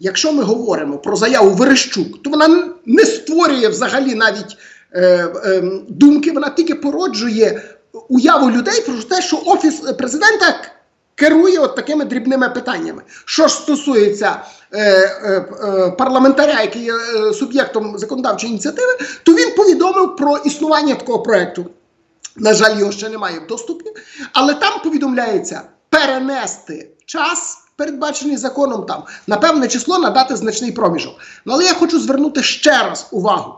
Якщо ми говоримо про заяву Верещук, то вона не створює взагалі навіть е, е, думки, вона тільки породжує уяву людей про те, що офіс президента керує от такими дрібними питаннями. Що ж стосується е, е, е, парламентаря, який є е, суб'єктом законодавчої ініціативи, то він повідомив про існування такого проекту. На жаль, його ще немає в доступі, але там повідомляється перенести час, передбачений законом, там на певне число надати значний проміжок. Ну але я хочу звернути ще раз увагу.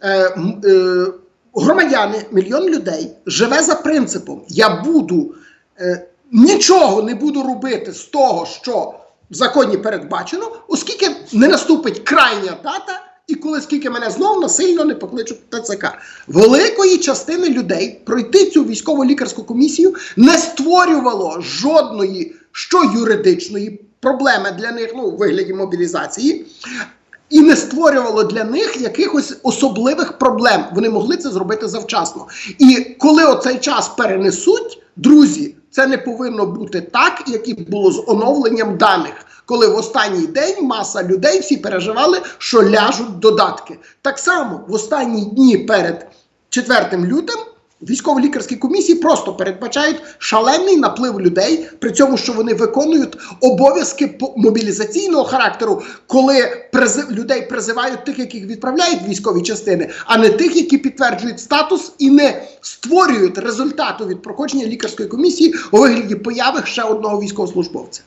Е, е, громадяни, мільйон людей живе за принципом: я буду е, нічого не буду робити з того, що в законі передбачено, оскільки не наступить крайня дата. І коли скільки мене знов насильно не покличуть ТЦК, великої частини людей пройти цю військово-лікарську комісію не створювало жодної що юридичної проблеми для них, ну у вигляді мобілізації, і не створювало для них якихось особливих проблем. Вони могли це зробити завчасно. І коли оцей час перенесуть, друзі, це не повинно бути так, як і було з оновленням даних. Коли в останній день маса людей всі переживали, що ляжуть додатки. Так само в останні дні перед 4 лютим військово-лікарські комісії просто передбачають шалений наплив людей, при цьому, що вони виконують обов'язки мобілізаційного характеру, коли призи- людей призивають тих, яких відправляють військові частини, а не тих, які підтверджують статус і не створюють результату від проходження лікарської комісії у вигляді появи ще одного військовослужбовця.